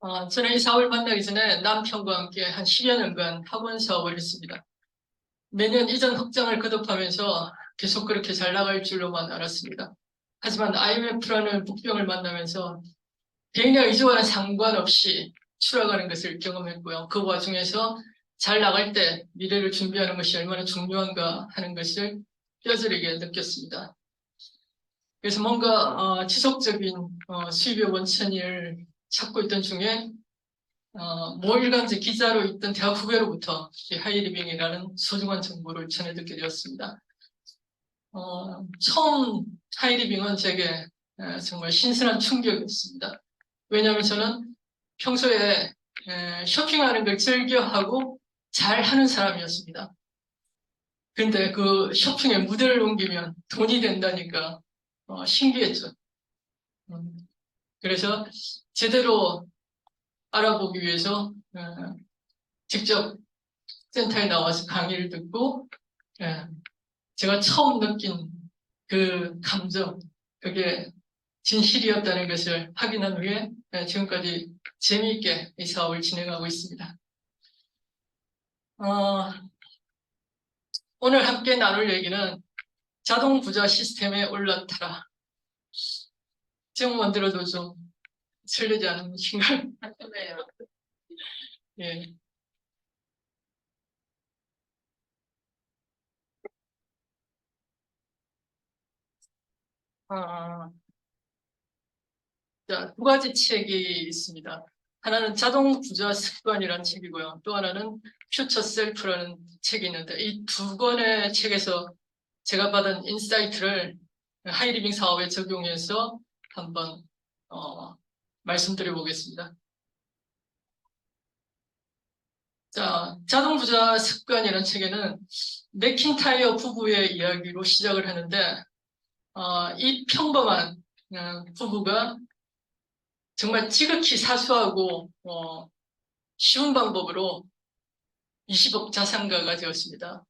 어, 저는 이 사업을 만나기 전에 남편과 함께 한 10여 년간 학원 사업을 했습니다. 매년 이전 확장을 거듭하면서 계속 그렇게 잘 나갈 줄로만 알았습니다. 하지만 IMF라는 북병을 만나면서 개인의 의지와는 상관없이 추락하는 것을 경험했고요. 그 와중에서 잘 나갈 때 미래를 준비하는 것이 얼마나 중요한가 하는 것을 뼈저리게 느꼈습니다. 그래서 뭔가 어, 지속적인 어, 수입의 원천을 찾고 있던 중에 어, 모일간지 기자로 있던 대학 후배로부터 이 하이리빙이라는 소중한 정보를 전해 듣게 되었습니다. 어, 처음 하이리빙은 제게 에, 정말 신선한 충격이었습니다. 왜냐하면 저는 평소에 에, 쇼핑하는 걸 즐겨하고 잘하는 사람이었습니다. 근데 그 쇼핑에 무대를 옮기면 돈이 된다니까 어, 신기했죠. 음, 그래서 제대로 알아보기 위해서 어, 직접 센터에 나와서 강의를 듣고 예, 제가 처음 느낀 그 감정 그게 진실이었다는 것을 확인한 후에 예, 지금까지 재미있게 이 사업을 진행하고 있습니다. 어, 오늘 함께 나눌 얘기는 자동 부자 시스템에 올라타라. 들어도 좀 설레지 않으신가요? 네. 예. 아, 자, 두 가지 책이 있습니다. 하나는 자동 부자 습관이라는 책이고요. 또 하나는 퓨처 셀프라는 책이 있는데 이 두 권의 책에서 제가 받은 인사이트를 하이리빙 사업에 적용해서 한번 어, 말씀드려 보겠습니다. 자, 자동 부자 습관이라는 책에는 맥킨타이어 부부의 이야기로 시작을 하는데 어, 이 평범한 어, 부부가 정말 지극히 사소하고 어, 쉬운 방법으로 20억 자산가가 되었습니다.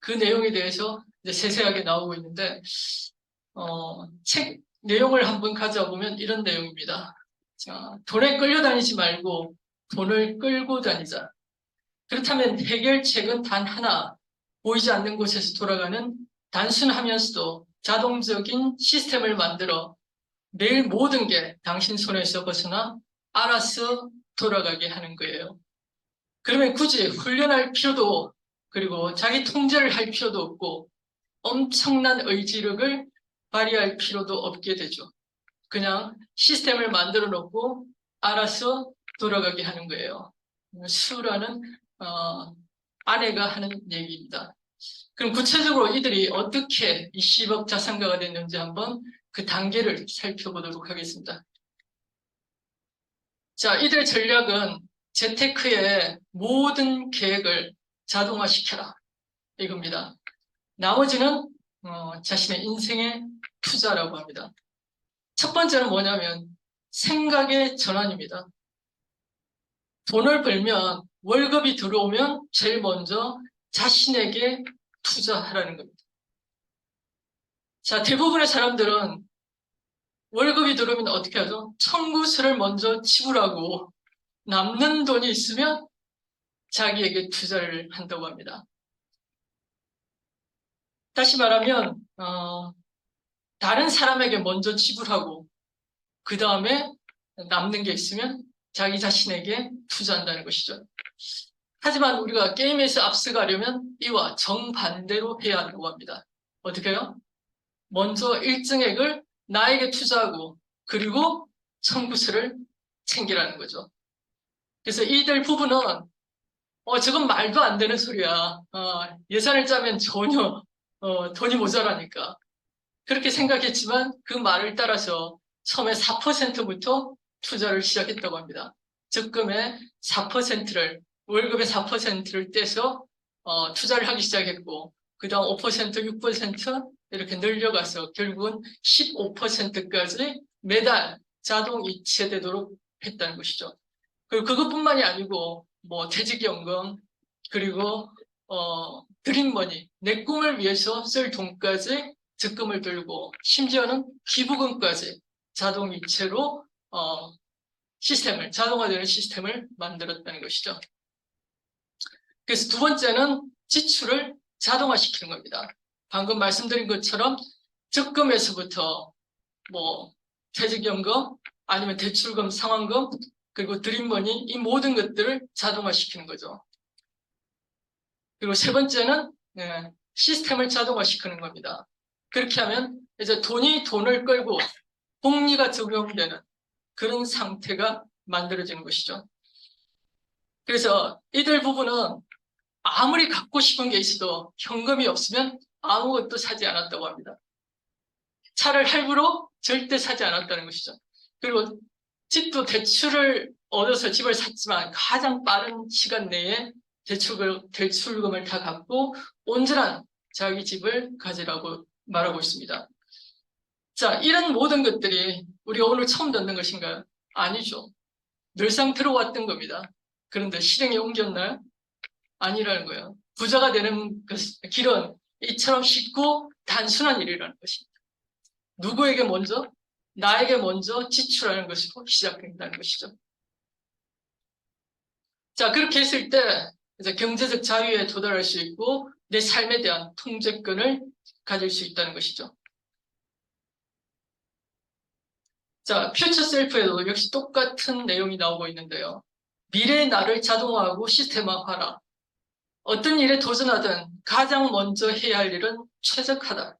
그 내용에 대해서 세세하게 나오고 있는데 어, 책 내용을 한번 가져보면 이런 내용입니다. 자, 돈에 끌려다니지 말고 돈을 끌고 다니자. 그렇다면 해결책은 단 하나, 보이지 않는 곳에서 돌아가는 단순하면서도 자동적인 시스템을 만들어 매일 모든 게 당신 손에서 벗어나 알아서 돌아가게 하는 거예요. 그러면 굳이 훈련할 필요도 그리고 자기 통제를 할 필요도 없고 엄청난 의지력을 발휘할 필요도 없게 되죠. 그냥 시스템을 만들어 놓고 알아서 돌아가게 하는 거예요. 수라는 어, 아내가 하는 얘기입니다. 그럼 구체적으로 이들이 어떻게 이 10억 자산가가 됐는지 한번 그 단계를 살펴보도록 하겠습니다. 자, 이들의 전략은 재테크의 모든 계획을 자동화시켜라. 이겁니다. 나머지는 어, 자신의 인생의 투자라고 합니다. 첫 번째는 뭐냐면 생각의 전환입니다. 돈을 벌면 월급이 들어오면 제일 먼저 자신에게 투자하라는 겁니다. 자, 대부분의 사람들은 월급이 들어오면 어떻게 하죠? 청구서를 먼저 지불하고 남는 돈이 있으면 자기에게 투자를 한다고 합니다. 다시 말하면 어, 다른 사람에게 먼저 지불하고 그 다음에 남는 게 있으면 자기 자신에게 투자한다는 것이죠. 하지만 우리가 게임에서 앞서가려면 이와 정반대로 해야 한다고 합니다. 어떻게 해요? 먼저 일정액을 나에게 투자하고 그리고 청구서를 챙기라는 거죠. 그래서 이들 부부는 어 저건 말도 안 되는 소리야. 어, 예산을 짜면 전혀 어, 돈이 모자라니까. 그렇게 생각했지만 그 말을 따라서 처음에 4%부터 투자를 시작했다고 합니다. 적금의 4%를 월급의 4%를 떼서 어, 투자를 하기 시작했고 그 다음 5%, 6% 이렇게 늘려가서 결국은 15%까지 매달 자동 이체되도록 했다는 것이죠. 그리고 그것뿐만이 아니고 뭐 퇴직연금 그리고 어, 드림머니 내 꿈을 위해서 쓸 돈까지 적금을 들고 심지어는 기부금까지 자동 이체로 어, 시스템을, 자동화되는 시스템을 만들었다는 것이죠. 그래서 두 번째는 지출을 자동화시키는 겁니다. 방금 말씀드린 것처럼 적금에서부터 뭐 퇴직연금 아니면 대출금, 상환금 그리고 드림머니 이 모든 것들을 자동화시키는 거죠. 그리고 세 번째는 예, 시스템을 자동화시키는 겁니다. 그렇게 하면 이제 돈이 돈을 끌고 복리가 적용되는 그런 상태가 만들어지는 것이죠. 그래서 이들 부분은 아무리 갖고 싶은 게 있어도 현금이 없으면 아무것도 사지 않았다고 합니다. 차를 할부로 절대 사지 않았다는 것이죠. 그리고 집도 대출을 얻어서 집을 샀지만 가장 빠른 시간 내에 대출을, 대출금을 다 갚고 온전한 자기 집을 가지라고 말하고 있습니다. 자, 이런 모든 것들이 우리가 오늘 처음 듣는 것인가요? 아니죠. 늘상 들어왔던 겁니다. 그런데 실행에 옮겼나요? 아니라는 거예요. 부자가 되는 그 길은 이처럼 쉽고 단순한 일이라는 것입니다. 누구에게 먼저? 나에게 먼저 지출하는 것이고 시작된다는 것이죠. 자, 그렇게 했을 때 이제 경제적 자유에 도달할 수 있고 내 삶에 대한 통제권을 가질 수 있다는 것이죠. 자, 퓨처 셀프에도 역시 똑같은 내용이 나오고 있는데요. 미래의 나를 자동화하고 시스템화하라. 어떤 일에 도전하든 가장 먼저 해야 할 일은 최적화다.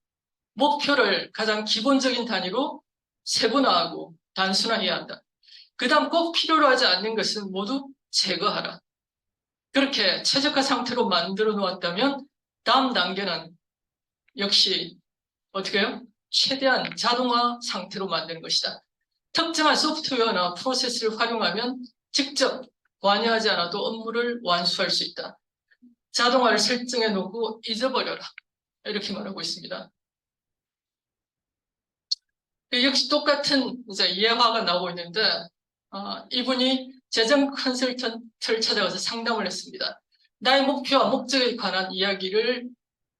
목표를 가장 기본적인 단위로 세분화하고 단순화해야 한다. 그 다음 꼭 필요로 하지 않는 것은 모두 제거하라. 그렇게 최적화 상태로 만들어 놓았다면 다음 단계는 역시 어떻게 해요? 최대한 자동화 상태로 만드는 것이다. 특정한 소프트웨어나 프로세스를 활용하면 직접 관여하지 않아도 업무를 완수할 수 있다. 자동화를 설정해 놓고 잊어버려라. 이렇게 말하고 있습니다. 역시 똑같은 이제 예화가 나오고 있는데 어, 이분이 재정 컨설턴트를 찾아가서 상담을 했습니다. 나의 목표와 목적에 관한 이야기를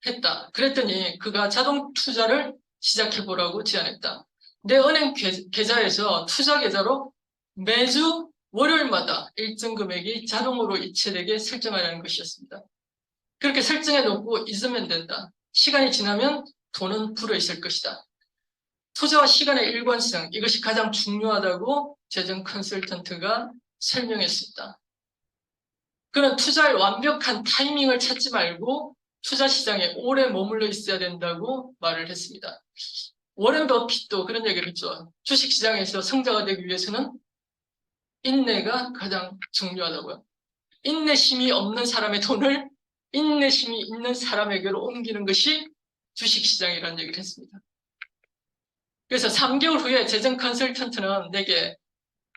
했다. 그랬더니 그가 자동 투자를 시작해 보라고 제안했다. 내 은행 계좌에서 투자 계좌로 매주 월요일마다 일정 금액이 자동으로 이체되게 설정하라는 것이었습니다. 그렇게 설정해 놓고 잊으면 된다. 시간이 지나면 돈은 불어 있을 것이다. 투자와 시간의 일관성, 이것이 가장 중요하다고 재정 컨설턴트가 설명했습니다. 그는 투자의 완벽한 타이밍을 찾지 말고 투자 시장에 오래 머물러 있어야 된다고 말을 했습니다. 워렌 버핏도 그런 얘기를 했죠. 주식 시장에서 성자가 되기 위해서는 인내가 가장 중요하다고요. 인내심이 없는 사람의 돈을 인내심이 있는 사람에게로 옮기는 것이 주식시장이라는 얘기를 했습니다. 그래서 3개월 후에 재정 컨설턴트는 내게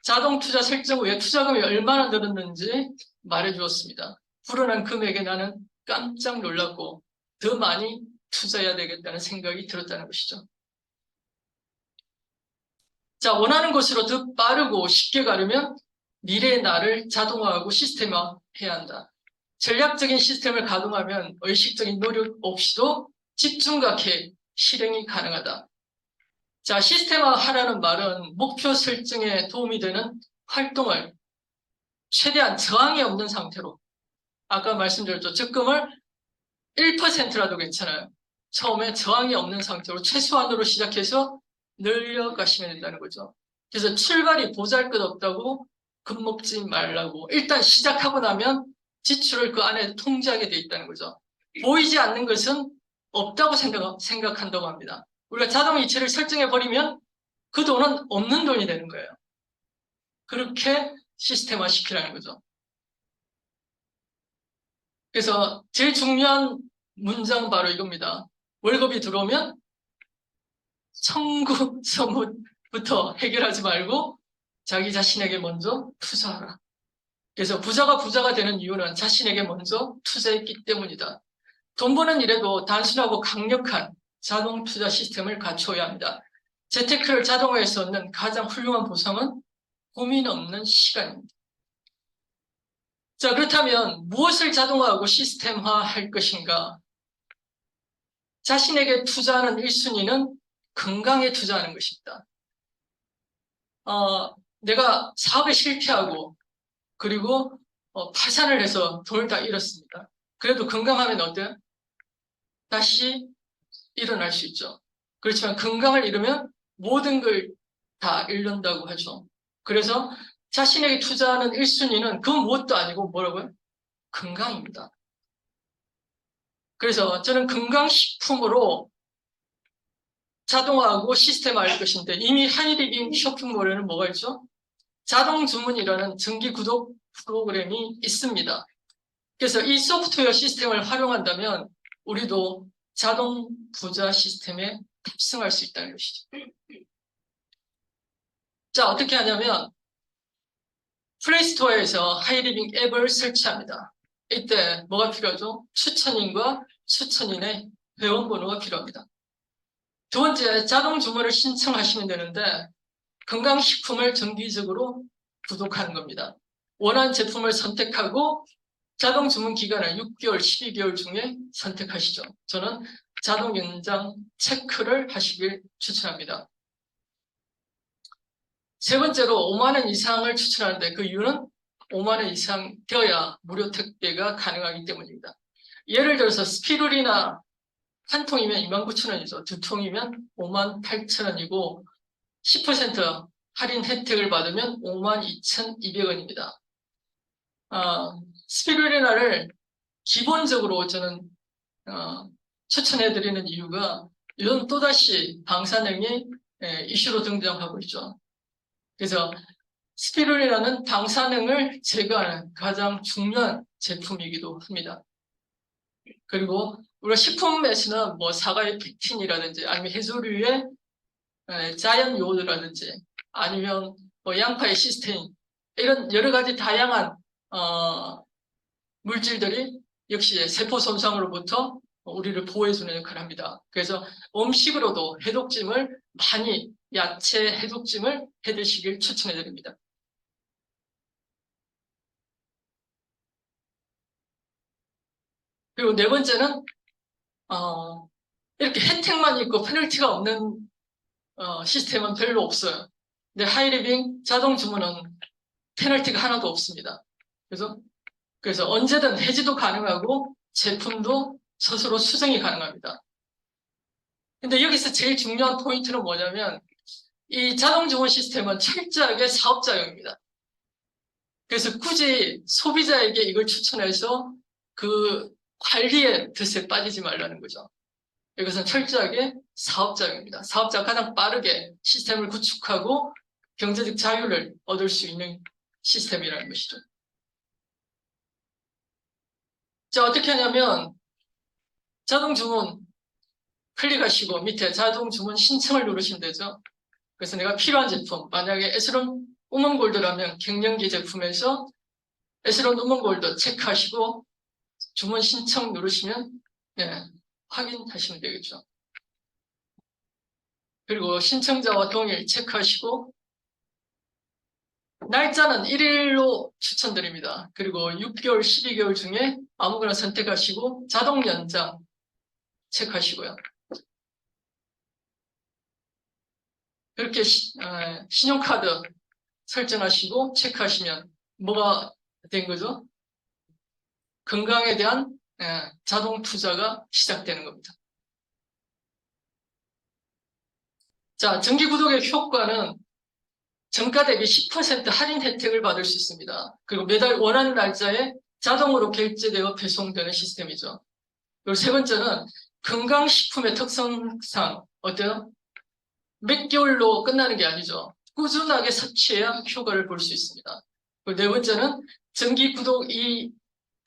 자동 투자 설정 후에 투자금이 얼마나 늘었는지 말해 주었습니다. 불어난 금액에 나는 깜짝 놀랐고 더 많이 투자해야 되겠다는 생각이 들었다는 것이죠. 자, 원하는 곳으로 더 빠르고 쉽게 가려면 미래의 나를 자동화하고 시스템화해야 한다. 전략적인 시스템을 가동하면 의식적인 노력 없이도 계획, 실행이 가능하다. 자, 시스템화하라는 말은 목표 설정에 도움이 되는 활동을 최대한 저항이 없는 상태로 아까 말씀드렸죠. 적금을 1%라도 괜찮아요. 처음에 저항이 없는 상태로 최소한으로 시작해서 늘려가시면 된다는 거죠. 그래서 출발이 보잘것없다고 겁먹지 말라고 일단 시작하고 나면 지출을 그 안에 통제하게 돼 있다는 거죠. 보이지 않는 것은 없다고 생각, 생각한다고 합니다. 우리가 자동 이체를 설정해 버리면 그 돈은 없는 돈이 되는 거예요. 그렇게 시스템화 시키라는 거죠. 그래서 제일 중요한 문장 바로 이겁니다. 월급이 들어오면 청구 서부터 해결하지 말고 자기 자신에게 먼저 투자하라. 그래서 부자가 부자가 되는 이유는 자신에게 먼저 투자했기 때문이다. 돈 버는 일에도 단순하고 강력한 자동 투자 시스템을 갖춰야 합니다. 재테크를 자동화해서 얻는 가장 훌륭한 보상은 고민 없는 시간입니다. 자, 그렇다면 무엇을 자동화하고 시스템화할 것인가? 자신에게 투자하는 1순위는 건강에 투자하는 것입니다. 어, 내가 사업에 실패하고 그리고 어, 파산을 해서 돈을 다 잃었습니다. 그래도 건강하면 어때요? 다시 일어날 수 있죠. 그렇지만 건강을 잃으면 모든 걸 다 잃는다고 하죠. 그래서 자신에게 투자하는 1순위는 그 무엇도 아니고 뭐라고요? 건강입니다. 그래서 저는 건강식품으로 자동화하고 시스템화할 것인데 이미 하이리빙 쇼핑몰에는 뭐가 있죠? 자동 주문이라는 정기 구독 프로그램이 있습니다. 그래서 이 소프트웨어 시스템을 활용한다면 우리도 자동 부자 시스템에 탑승할 수 있다는 것이죠. 자, 어떻게 하냐면 플레이스토어에서 하이리빙 앱을 설치합니다. 이때 뭐가 필요하죠? 추천인과 추천인의 회원번호가 필요합니다. 두 번째, 자동 주문을 신청하시면 되는데 건강식품을 정기적으로 구독하는 겁니다. 원하는 제품을 선택하고 자동 주문 기간을 6개월, 12개월 중에 선택하시죠. 저는 자동 연장 체크를 하시길 추천합니다. 세 번째로 5만 원 이상을 추천하는데 그 이유는 5만 원 이상 되어야 무료 택배가 가능하기 때문입니다. 예를 들어서 스피루리나 한 통이면 29,000원이죠. 두 통이면 58,000원이고 10% 할인 혜택을 받으면 52,200원입니다. 어, 스피루리나를 기본적으로 저는 어, 추천해드리는 이유가 이런 또다시 방사능이 예, 이슈로 등장하고 있죠. 그래서 스피루리나는 방사능을 제거하는 가장 중요한 제품이기도 합니다. 그리고 우리가 식품에서는 뭐 사과의 펙틴이라든지 아니면 해조류의 에, 자연 요오드라든지 아니면 뭐 양파의 시스테인 이런 여러 가지 다양한 어, 물질들이 역시 세포 손상으로부터 우리를 보호해주는 역할을 합니다. 그래서 음식으로도 해독찜을 많이 야채 해독찜을 해 드시길 추천해 드립니다. 그리고 네 번째는 어, 이렇게 혜택만 있고 페널티가 없는 어, 시스템은 별로 없어요. 근데 하이리빙 자동 주문은 페널티가 하나도 없습니다. 그래서 그래서 언제든 해지도 가능하고 제품도 스스로 수정이 가능합니다. 근데 여기서 제일 중요한 포인트는 뭐냐면 이 자동 주문 시스템은 철저하게 사업자용입니다. 그래서 굳이 소비자에게 이걸 추천해서 그 관리의 뜻에 빠지지 말라는 거죠. 이것은 철저하게 사업자용입니다. 사업자가 가장 빠르게 시스템을 구축하고 경제적 자유를 얻을 수 있는 시스템이라는 것이죠. 자, 어떻게 하냐면 자동 주문 클릭하시고 밑에 자동 주문 신청을 누르시면 되죠. 그래서 내가 필요한 제품, 만약에 에스론 우먼 골드라면 갱년기 제품에서 에스론 우먼 골드 체크하시고 주문 신청 누르시면 네, 확인하시면 되겠죠. 그리고 신청자와 동일 체크하시고 날짜는 1일로 추천드립니다. 그리고 6개월, 12개월 중에 아무거나 선택하시고 자동 연장 체크하시고요. 그렇게 시, 어, 신용카드 설정하시고 체크하시면 뭐가 된 거죠? 건강에 대한 예, 자동 투자가 시작되는 겁니다. 자, 정기 구독의 효과는 정가 대비 10% 할인 혜택을 받을 수 있습니다. 그리고 매달 원하는 날짜에 자동으로 결제되어 배송되는 시스템이죠. 그리고 세 번째는 건강식품의 특성상 어때요? 몇 개월로 끝나는 게 아니죠. 꾸준하게 섭취해야 효과를 볼 수 있습니다. 그리고 네 번째는 정기 구독 이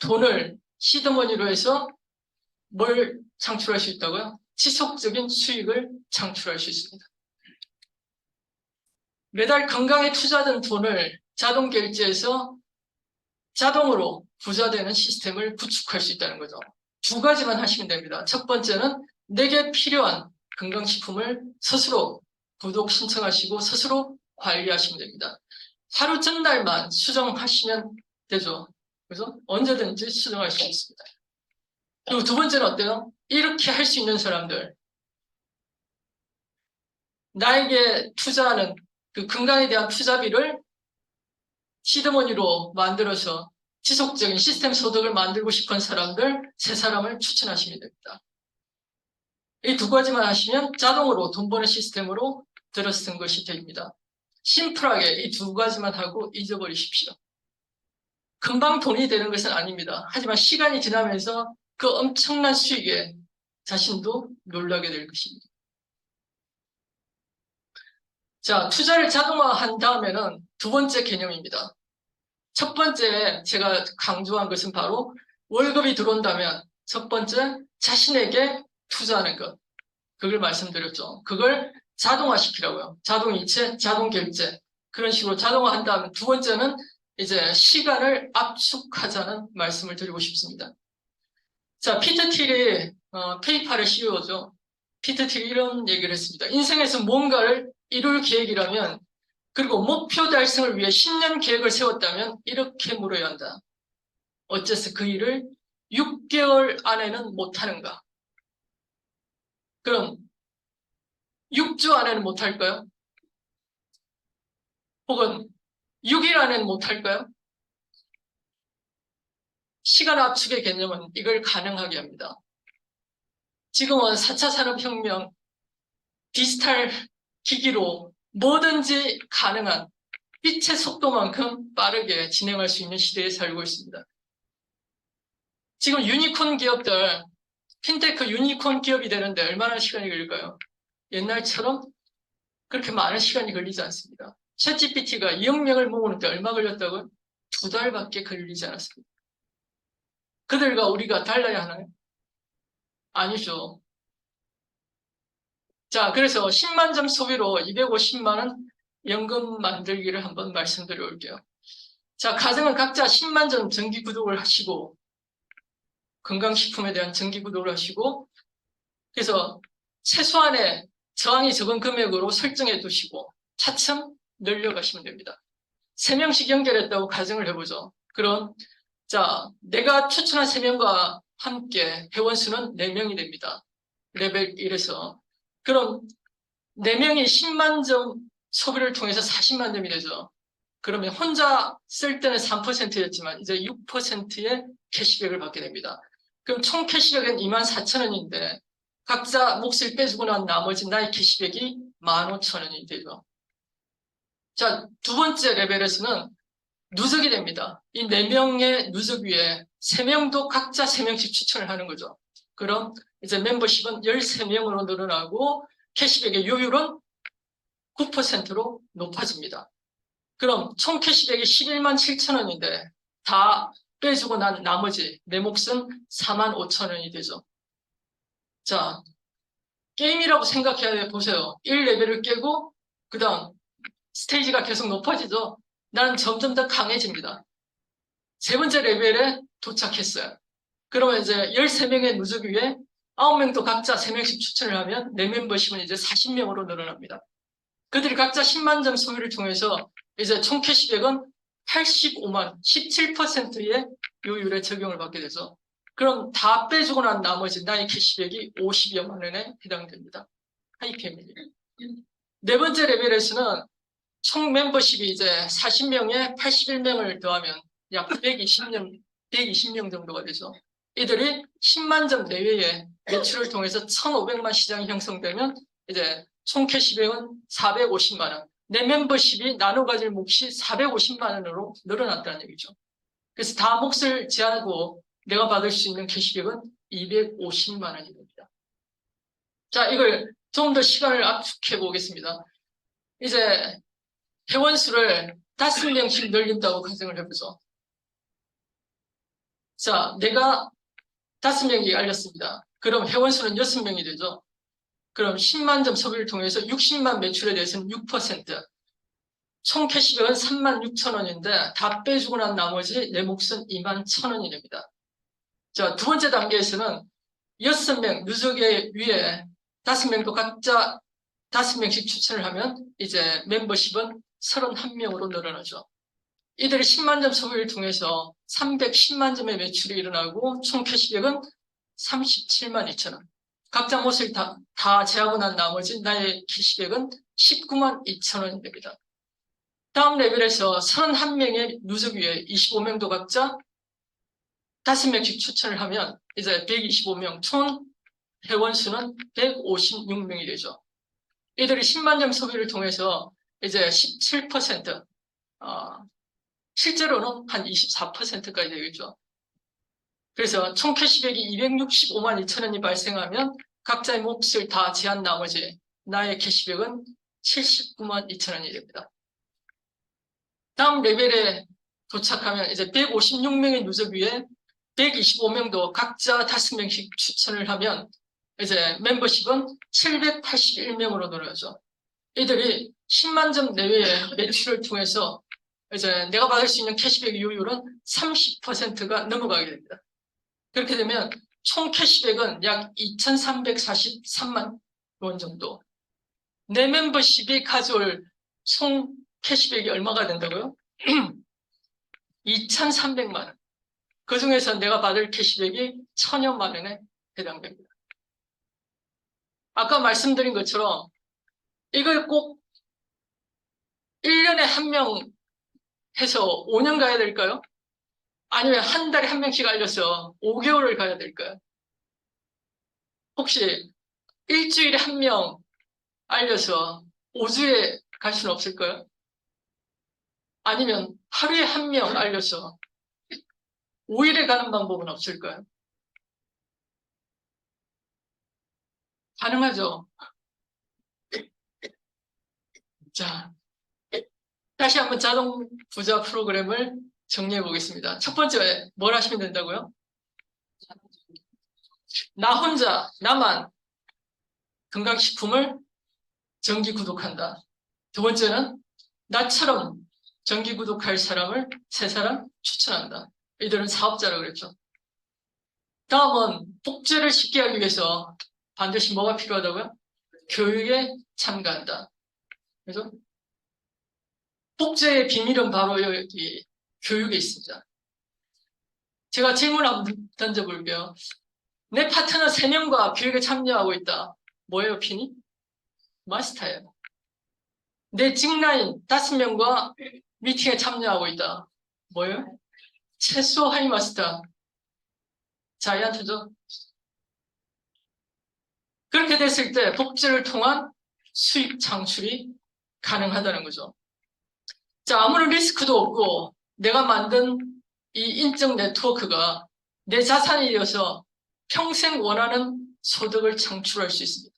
돈을 시드머니로 해서 뭘 창출할 수 있다고요? 지속적인 수익을 창출할 수 있습니다. 매달 건강에 투자된 돈을 자동 결제해서 자동으로 부자되는 시스템을 구축할 수 있다는 거죠. 두 가지만 하시면 됩니다. 첫 번째는 내게 필요한 건강식품을 스스로 구독 신청하시고 스스로 관리하시면 됩니다. 하루 전날만 수정하시면 되죠. 그래서 언제든지 수정할 수 있습니다. 그리고 두 번째는 어때요? 이렇게 할 수 있는 사람들. 나에게 투자하는 그 건강에 대한 투자비를 시드머니로 만들어서 지속적인 시스템 소득을 만들고 싶은 사람들 세 사람을 추천하시면 됩니다. 이 두 가지만 하시면 자동으로 돈 버는 시스템으로 들어 쓴 것이 됩니다. 심플하게 이 두 가지만 하고 잊어버리십시오. 금방 돈이 되는 것은 아닙니다. 하지만 시간이 지나면서 그 엄청난 수익에 자신도 놀라게 될 것입니다. 자, 투자를 자동화한 다음에는 두 번째 개념입니다. 첫 번째 제가 강조한 것은 바로 월급이 들어온다면 첫 번째 자신에게 투자하는 것. 그걸 말씀드렸죠. 그걸 자동화시키라고요. 자동이체, 자동결제. 그런 식으로 자동화한 다음에 두 번째는 이제 시간을 압축하자는 말씀을 드리고 싶습니다. 자, 피터 틸이 어, 페이팔의 CEO죠. 피터 틸이 이런 얘기를 했습니다. 인생에서 뭔가를 이룰 계획이라면 그리고 목표 달성을 위해 10년 계획을 세웠다면 이렇게 물어야 한다. 어째서 그 일을 6개월 안에는 못하는가? 그럼 6주 안에는 못할까요? 혹은 6일 안에는 못할까요? 시간 압축의 개념은 이걸 가능하게 합니다. 지금은 4차 산업혁명 디지털 기기로 뭐든지 가능한 빛의 속도만큼 빠르게 진행할 수 있는 시대에 살고 있습니다. 지금 유니콘 기업들, 핀테크 유니콘 기업이 되는데 얼마나 시간이 걸릴까요? 옛날처럼 그렇게 많은 시간이 걸리지 않습니다. 챗GPT가 2억 명을 모으는데 얼마 걸렸다고요? 두 달밖에 걸리지 않았습니다. 그들과 우리가 달라야 하나요? 아니죠. 자, 그래서 10만 점 소비로 250만 원 연금 만들기를 한번 말씀드려 볼게요. 자, 가정은 각자 10만 점 정기 구독을 하시고 건강식품에 대한 정기 구독을 하시고 그래서 최소한의 저항이 적은 금액으로 설정해 두시고 차츰 늘려가시면 됩니다. 3명씩 연결했다고 가정을 해보죠. 그럼 자, 내가 추천한 3명과 함께 회원수는 4명이 됩니다. 레벨 1에서. 그럼 4명이 10만 점 소비를 통해서 40만 점이 되죠. 그러면 혼자 쓸 때는 3%였지만 이제 6%의 캐시백을 받게 됩니다. 그럼 총 캐시백은 2만 4천 원인데 각자 몫을 빼주고 난 나머지 나의 캐시백이 1만 5천 원이 되죠. 자, 두 번째 레벨에서는 누적이 됩니다. 이네 명의 누적 위에 세 명도 각자 세 명씩 추천을 하는 거죠. 그럼 이제 멤버십은 13명으로 늘어나고 캐시백의 요율은 9%로 높아집니다. 그럼 총 캐시백이 11만 7천 원인데 다 빼주고 난 나머지 내 몫은 4만 5천 원이 되죠. 자, 게임이라고 생각해야 보세요. 1레벨을 깨고 그 다음 스테이지가 계속 높아지죠. 나는 점점 더 강해집니다. 세 번째 레벨에 도착했어요. 그러면 이제 13명의 누적 위에 9명도 각자 3명씩 추천을 하면 내 멤버십은 이제 40명으로 늘어납니다. 그들이 각자 10만 점 소비를 통해서 이제 총 캐시백은 85만, 17%의 요율에 적용을 받게 돼서 그럼 다 빼주고 난 나머지 나의 캐시백이 50여만 원에 해당됩니다. 하이패밀리. 네 번째 레벨에서는 총 멤버십이 이제 40명에 81명을 더하면 약 120명, 120명 정도가 되죠. 이들이 10만 점 내외의 매출을 통해서 1,500만 시장이 형성되면 이제 총 캐시백은 450만 원. 내 멤버십이 나눠 가질 몫이 450만 원으로 늘어났다는 얘기죠. 그래서 다 몫을 제한하고 내가 받을 수 있는 캐시백은 250만 원이 됩니다. 자, 이걸 좀 더 시간을 압축해 보겠습니다. 이제 회원 수를 다섯 명씩 늘린다고 가정을 해보죠. 자, 내가 다섯 명이 알렸습니다. 그럼 회원수는 여섯 명이 되죠. 그럼 10만 점 소비를 통해서 60만 매출에 대해서는 6%. 총 캐시백은 3만 6천 원인데 다 빼주고 난 나머지 내 몫은 2만 1천 원이 됩니다. 자, 두 번째 단계에서는 여섯 명 누적의 위에 다섯 명도 각자 다섯 명씩 추천을 하면 이제 멤버십은 31명으로 늘어나죠. 이들이 10만 점 소비를 통해서 310만 점의 매출이 일어나고 총 캐시백은 37만 2천 원. 각자 몫을 다, 다 제하고 난 나머지 나의 캐시백은 19만 2천 원이 됩니다. 다음 레벨에서 31명의 누적 위에 25명도 각자 5명씩 추천을 하면 이제 125명 총 회원 수는 156명이 되죠. 이들이 10만 점 소비를 통해서 이제 17%, 어, 실제로는 한 24%까지 되겠죠. 그래서 총 캐시백이 265만 2천 원이 발생하면 각자의 몫을 다 제한 나머지 나의 캐시백은 79만 2천 원이 됩니다. 다음 레벨에 도착하면 이제 156명의 누적 위에 125명도 각자 5명씩 추천을 하면 이제 멤버십은 781명으로 늘어나죠. 이들이 10만 점 내외의 매출을 통해서 이제 내가 받을 수 있는 캐시백 이율은 30%가 넘어가게 됩니다. 그렇게 되면 총 캐시백은 약 2,343만 원 정도. 내 멤버십이 가져올 총 캐시백이 얼마가 된다고요? 2,300만 원. 그 중에서 내가 받을 캐시백이 천여만 원에 해당됩니다. 아까 말씀드린 것처럼 이걸 꼭 1년에 한 명 해서 5년 가야 될까요? 아니면 한 달에 한 명씩 알려서 5개월을 가야 될까요? 혹시 일주일에 한 명 알려서 5주에 갈 수는 없을까요? 아니면 하루에 한 명 알려서 5일에 가는 방법은 없을까요? 가능하죠? 자, 다시 한번 자동 부자 프로그램을 정리해 보겠습니다. 첫 번째, 뭘 하시면 된다고요? 나 혼자, 나만 건강식품을 정기 구독한다. 두 번째는 나처럼 정기 구독할 사람을 세 사람 추천한다. 이들은 사업자라고 그랬죠. 다음은 복제를 쉽게 하기 위해서 반드시 뭐가 필요하다고요? 교육에 참가한다. 그래서 복제의 비밀은 바로 여기 교육에 있습니다. 제가 질문 한번 던져볼게요. 내 파트너 3명과 교육에 참여하고 있다. 뭐예요, 핀이? 마스터예요. 내 직라인 5명과 미팅에 참여하고 있다. 뭐예요? 최소 하이 마스터. 자이언트죠. 그렇게 됐을 때 복제를 통한 수익 창출이 가능하다는 거죠. 자, 아무런 리스크도 없고 내가 만든 이 인적 네트워크가 내 자산이 되어서 평생 원하는 소득을 창출할 수 있습니다.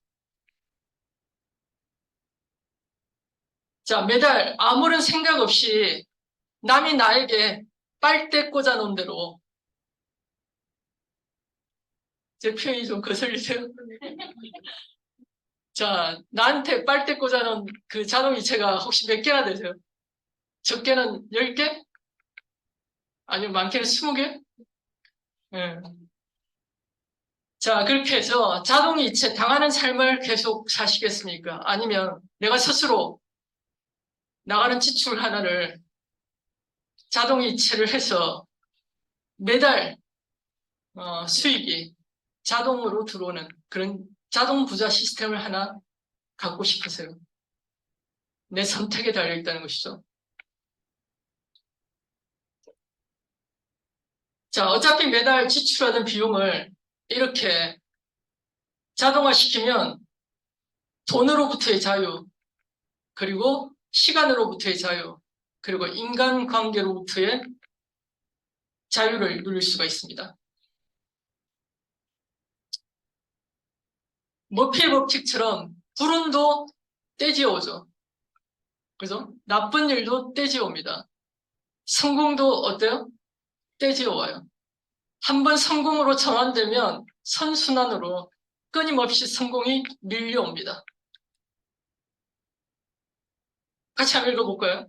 자, 매달 아무런 생각 없이 남이 나에게 빨대 꽂아 놓은 대로 제 표현이 좀 거슬리세요? 자, 나한테 빨대 꽂아 놓은 그 자동이체가 혹시 몇 개나 되세요? 적게는 10개? 아니면 많게는 20개? 예. 자, 그렇게 해서 자동 이체 당하는 삶을 계속 사시겠습니까? 아니면 내가 스스로 나가는 지출 하나를 자동 이체를 해서 매달 어, 수익이 자동으로 들어오는 그런 자동 부자 시스템을 하나 갖고 싶으세요. 내 선택에 달려 있다는 것이죠. 자, 어차피 매달 지출하던 비용을 이렇게 자동화시키면 돈으로부터의 자유, 그리고 시간으로부터의 자유, 그리고 인간관계로부터의 자유를 누릴 수가 있습니다. 머피의 법칙처럼 불운도 떼지어오죠. 그죠? 나쁜 일도 떼지옵니다. 성공도 어때요? 떼지어와요. 한 번 성공으로 전환되면 선순환으로 끊임없이 성공이 밀려옵니다. 같이 한번 읽어볼까요?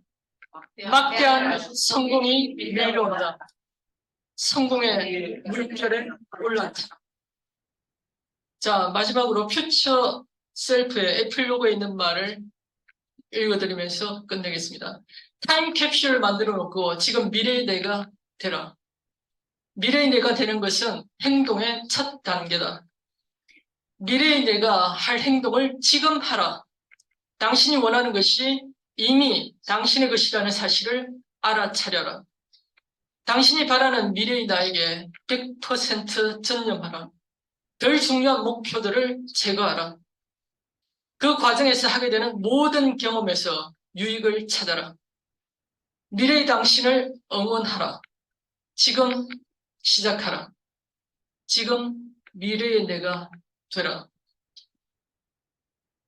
막대한 성공이 밀려온다. 성공의 물결에 올랐다. 자, 마지막으로 퓨처 셀프의 에필로그에 있는 말을 읽어드리면서 끝내겠습니다. 타임 캡슐을 만들어 놓고 지금 미래의 내가 되라. 미래의 내가 되는 것은 행동의 첫 단계다. 미래의 내가 할 행동을 지금 하라. 당신이 원하는 것이 이미 당신의 것이라는 사실을 알아차려라. 당신이 바라는 미래의 나에게 100% 전념하라. 덜 중요한 목표들을 제거하라. 그 과정에서 하게 되는 모든 경험에서 유익을 찾아라. 미래의 당신을 응원하라. 지금 시작하라. 지금 미래의 내가 되라.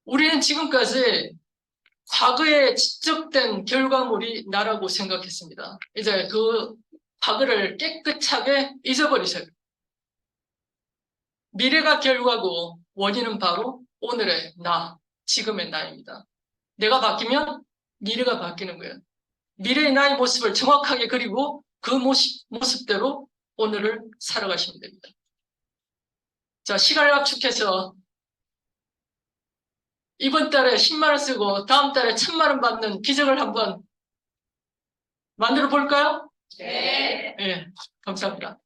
우리는 지금까지 과거에 지적된 결과물이 나라고 생각했습니다. 이제 그 과거를 깨끗하게 잊어버리세요. 미래가 결과고 원인은 바로 오늘의 나, 지금의 나입니다. 내가 바뀌면 미래가 바뀌는 거예요. 미래의 나의 모습을 정확하게 그리고 그 모습, 모습대로 오늘을 살아가시면 됩니다. 자, 시간을 압축해서 이번 달에 10만 원 쓰고 다음 달에 1000만 원 받는 기적을 한번 만들어 볼까요? 네. 예, 감사합니다.